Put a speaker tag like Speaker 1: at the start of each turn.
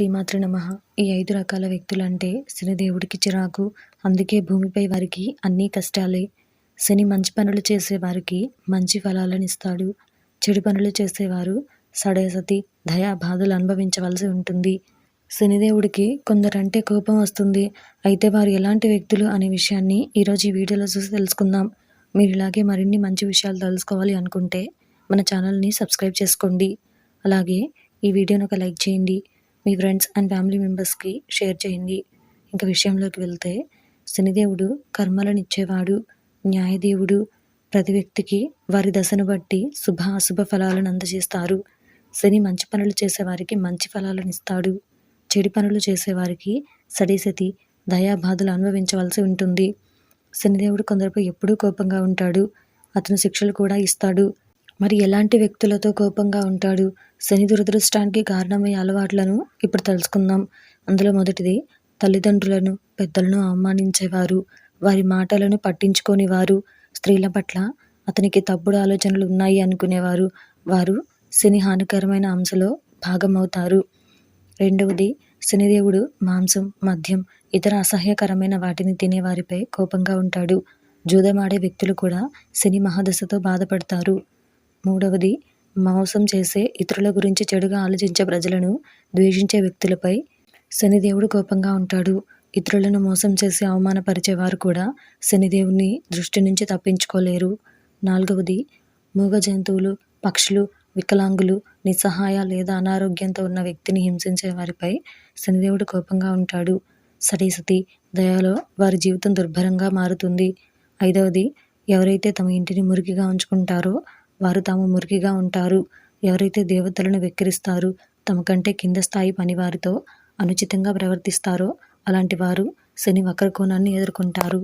Speaker 1: శ్రీమాతృ నమ. ఈ ఐదు రకాల వ్యక్తులంటే శనిదేవుడికి చిరాకు అందుకే భూమిపై వారికి అన్నీ కష్టాలే. శని మంచి పనులు చేసేవారికి మంచి ఫలాలను ఇస్తాడు. చెడు పనులు చేసేవారు సడేసతి దయా బాధలు అనుభవించవలసి ఉంటుంది. శనిదేవుడికి కొందరంటే కోపం వస్తుంది. అయితే వారు ఎలాంటి వ్యక్తులు అనే విషయాన్ని ఈరోజు ఈ వీడియోలో చూసి తెలుసుకుందాం. మీరు ఇలాగే మరిన్ని మంచి విషయాలు తెలుసుకోవాలి అనుకుంటే మన ఛానల్ని సబ్స్క్రైబ్ చేసుకోండి. అలాగే ఈ వీడియోను ఒక లైక్ చేయండి. మీ ఫ్రెండ్స్ అండ్ ఫ్యామిలీ మెంబర్స్కి షేర్ చేయండి. ఇంకా విషయంలోకి వెళ్తే శనిదేవుడు కర్మలను ఇచ్చేవాడు న్యాయదేవుడు ప్రతి వ్యక్తికి వారి దశను బట్టి శుభ అశుభ ఫలాలను అందజేస్తారు. శని మంచి పనులు చేసేవారికి మంచి ఫలాలను ఇస్తాడు. చెడు పనులు చేసేవారికి సడీసతి దయాబాధలు అనుభవించవలసి ఉంటుంది. శనిదేవుడు కొందరిపై ఎప్పుడూ కోపంగా ఉంటాడు. అతను శిక్షలు కూడా ఇస్తాడు. మరి ఎలాంటి వ్యక్తులతో కోపంగా ఉంటాడు? శని దురదృష్టానికి కారణమయ్యే అలవాట్లను ఇప్పుడు తెలుసుకుందాం. అందులో మొదటిది తల్లిదండ్రులను పెద్దలను అవమానించేవారు వారి మాటలను పట్టించుకోనివారు స్త్రీల పట్ల అతనికి తప్పుడు ఆలోచనలు ఉన్నాయి అనుకునేవారు వారు శని హానికరమైన అంశలో భాగమవుతారు. రెండవది శనిదేవుడు మాంసం మద్యం ఇతర అసహ్యకరమైన వాటిని తినేవారిపై కోపంగా ఉంటాడు. జూదమాడే వ్యక్తులు కూడా శని మహాదశతో బాధపడతారు. మూడవది మోసం చేసే ఇతరుల గురించి చెడుగా ఆలోచించే ప్రజలను ద్వేషించే వ్యక్తులపై శనిదేవుడు కోపంగా ఉంటాడు. ఇతరులను మోసం చేసి అవమానపరిచేవారు కూడా శనిదేవుని దృష్టి నుంచి తప్పించుకోలేరు. నాలుగవది మూగ జంతువులు పక్షులు వికలాంగులు నిస్సహాయ లేదా అనారోగ్యంతో ఉన్న వ్యక్తిని హింసించే వారిపై శనిదేవుడు కోపంగా ఉంటాడు. సతీసతి దయాలో వారి జీవితం దుర్భరంగా మారుతుంది. ఐదవది ఎవరైతే తమ ఇంటిని మురికిగా ఉంచుకుంటారో వారు తాము మురికిగా ఉంటారు. ఎవరైతే దేవతలను వెక్కిరిస్తారు తమ కంటే కింద స్థాయి పనివారితో అనుచితంగా ప్రవర్తిస్తారో అలాంటి వారు శని వక్రకోణాన్ని ఎదుర్కొంటారు.